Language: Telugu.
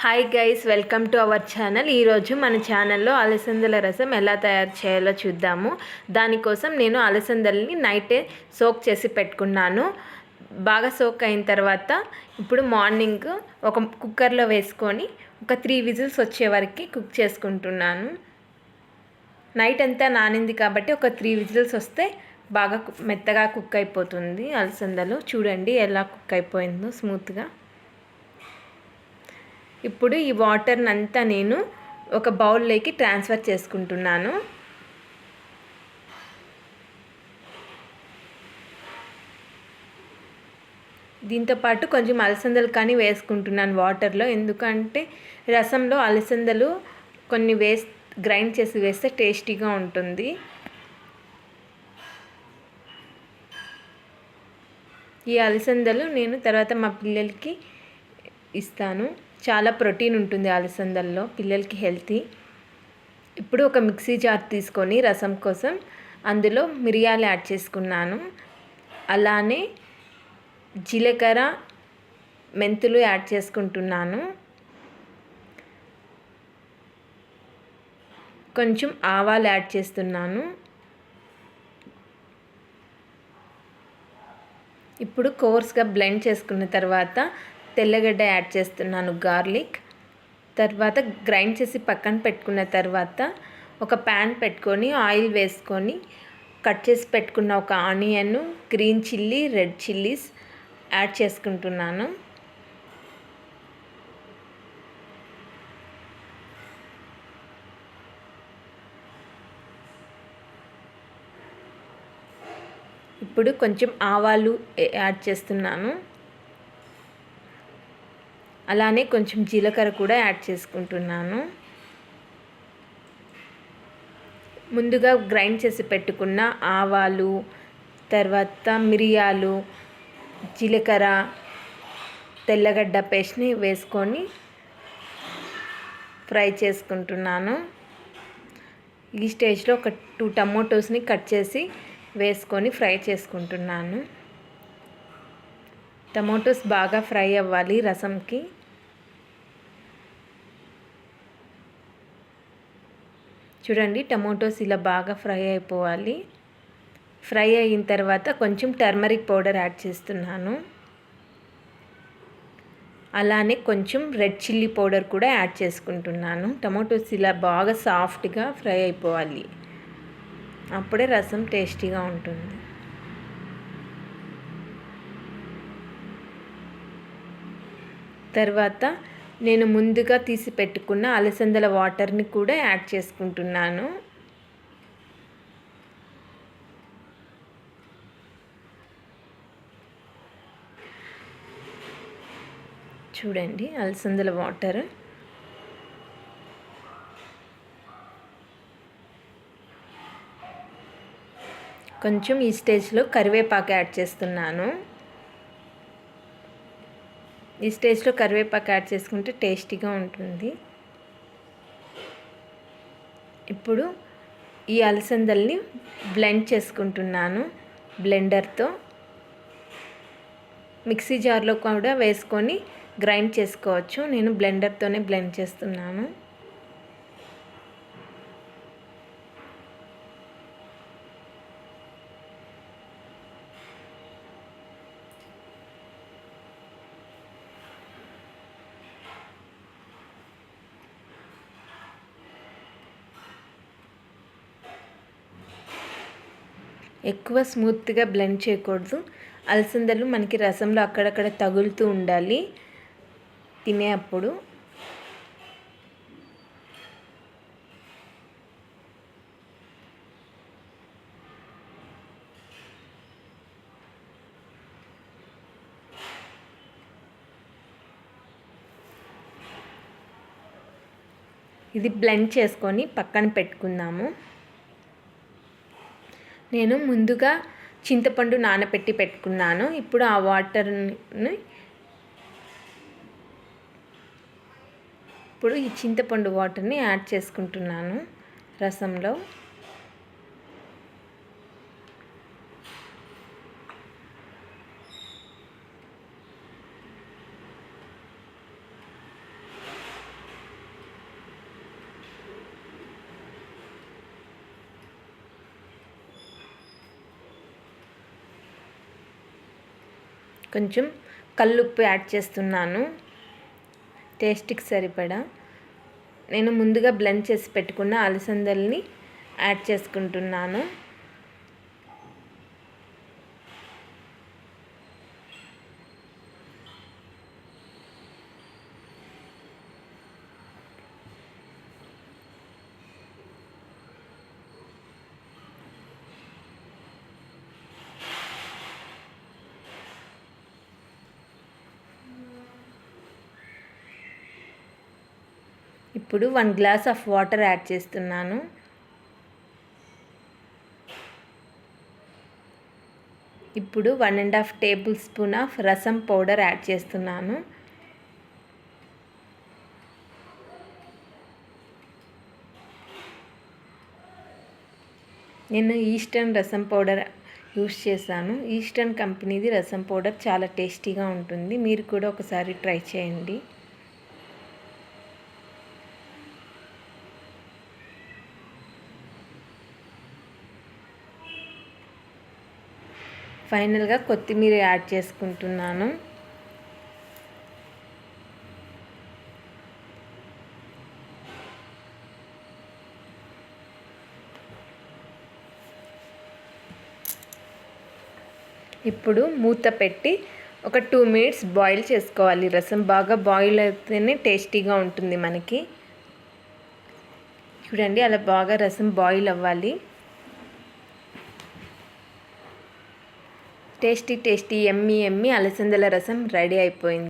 Hi guys welcome to our channel ఈరోజు మన ఛానల్లో అలసందల రసం ఎలా తయారు చేయాలో చూద్దాము. దానికోసం నేను అలసందల్ని నైటే సోక్ చేసి పెట్టుకున్నాను. బాగా సోక్ అయిన తర్వాత ఇప్పుడు మార్నింగ్ ఒక కుక్కర్లో వేసుకొని ఒక త్రీ విజిల్స్ వచ్చే వరకు కుక్ చేసుకుంటున్నాను. నైట్ అంతా నానింది కాబట్టి ఒక త్రీ విజిల్స్ వస్తే బాగా కు- మెత్తగా కుక్ అయిపోతుంది అలసందలు. చూడండి ఎలా కుక్ అయిపోయిందో స్మూత్గా ఇప్పుడు ఈ వాటర్ని అంతా నేను ఒక బౌల్లోకి ట్రాన్స్ఫర్ చేసుకుంటున్నాను. దీంతో పాటు కొంచెం అలసందలు కానీ వేసుకుంటున్నాను వాటర్లో ఎందుకంటే రసంలో అలసందలు కొన్ని వేస్ గ్రైండ్ చేసి వేస్తే టేస్టీగా ఉంటుంది. ఈ అలసందలు నేను తర్వాత మా పిల్లలకి ఇస్తాను. చాలా ప్రోటీన్ ఉంటుంది అలసందల్లో పిల్లలకి హెల్తీ. ఇప్పుడు ఒక మిక్సీ జార్ తీసుకొని రసం కోసం అందులో మిరియాలు యాడ్ చేసుకున్నాను. అలానే జీలకర్ర మెంతులు యాడ్ చేసుకుంటున్నాను. కొంచెం ఆవాలు యాడ్ చేస్తున్నాను. ఇప్పుడు కోర్స్గా బ్లెండ్ చేసుకున్న తర్వాత తెల్లగడ్డ యాడ్ చేస్తున్నాను గార్లిక్. తర్వాత గ్రైండ్ చేసి పక్కన పెట్టుకున్న తర్వాత ఒక ప్యాన్ పెట్టుకొని ఆయిల్ వేసుకొని కట్ చేసి పెట్టుకున్న ఒక onion green chilli red chillies add చేసుకుంటున్నాను. ఇప్పుడు కొంచెం ఆవాలు యాడ్ చేస్తున్నాను. అలానే కొంచెం జీలకర్ర కూడా యాడ్ చేసుకుంటున్నాను. ముందుగా గ్రైండ్ చేసి పెట్టుకున్న ఆవాలు తర్వాత మిరియాలు జీలకర్ర తెల్లగడ్డ పేస్ట్ని వేసుకొని ఫ్రై చేసుకుంటున్నాను. ఈ స్టేజ్లో ఒక టూ టమోటోస్ని కట్ చేసి వేసుకొని ఫ్రై చేసుకుంటున్నాను. టమోటోస్ బాగా ఫ్రై అవ్వాలి రసంకి. చూడండి టమోటోస్ ఇలా బాగా ఫ్రై అయిపోవాలి. ఫ్రై అయిన తర్వాత కొంచెం టర్మరిక్ పౌడర్ యాడ్ చేస్తున్నాను. అలానే కొంచెం రెడ్ చిల్లీ పౌడర్ కూడా యాడ్ చేసుకుంటున్నాను. టమోటోస్ ఇలా బాగా సాఫ్ట్గా ఫ్రై అయిపోవాలి. అప్పుడే రసం టేస్టీగా ఉంటుంది. తర్వాత నేను ముందుగా తీసి పెట్టుకున్న అలసందల వాటర్ని కూడా యాడ్ చేసుకుంటున్నాను. చూడండి అలసందల వాటర్ కొంచెం ఈ స్టేజ్లో కరివేపాకు యాడ్ చేస్తున్నాను. ఈ స్టేజ్లో కరివేపాకు యాడ్ చేసుకుంటే టేస్టీగా ఉంటుంది. ఇప్పుడు ఈ అలసందల్ని బ్లెండ్ చేసుకుంటున్నాను బ్లెండర్తో. మిక్సీ జార్లో కూడా వేసుకొని గ్రైండ్ చేసుకోవచ్చు. నేను బ్లెండర్తోనే బ్లెండ్ చేస్తున్నాను. ఎక్కువ స్మూత్గా బ్లెండ్ చేయకూడదు. అలసందలు మనకి రసంలో అక్కడక్కడ తగులుతూ ఉండాలి. తినే అప్పుడు. ఇది బ్లెండ్ చేసుకొని పక్కన పెట్టుకుందాము. నేను ముందుగా చింతపండు నానబెట్టి పెట్టుకున్నాను. ఇప్పుడు ఆ వాటర్ని ఇప్పుడు ఈ చింతపండు వాటర్ని యాడ్ చేసుకుంటున్నాను రసంలో. కొంచెం కల్లుప్పు యాడ్ చేస్తున్నాను. టేస్ట్కి సరిపడా. నేను ముందుగా బ్లెండ్ చేసి పెట్టుకున్న అలసందల్ని యాడ్ చేసుకుంటున్నాను. ఇప్పుడు one glass of water add చేస్తున్నాను. ఇప్పుడు one and half tablespoon of rasam powder add చేస్తున్నాను. నేను ఈస్టర్న్ రసం పౌడర్ యూస్ చేశాను. ఈస్టర్న్ కంపెనీది రసం పౌడర్ చాలా టేస్టీగా ఉంటుంది. మీరు కూడా ఒకసారి ట్రై చేయండి. ఫైనల్గా కొత్తిమీర యాడ్ చేసుకుంటున్నాను. ఇప్పుడు మూత పెట్టి ఒక టూ మినిట్స్ బాయిల్ చేసుకోవాలి. రసం బాగా బాయిల్ అయితేనే టేస్టీగా ఉంటుంది మనకి. చూడండి అలా బాగా రసం బాయిల్ అవ్వాలి. టేస్టీ టేస్టీ ఎమ్మి ఎమ్మి అలసందల రసం రెడీ అయిపోయింది.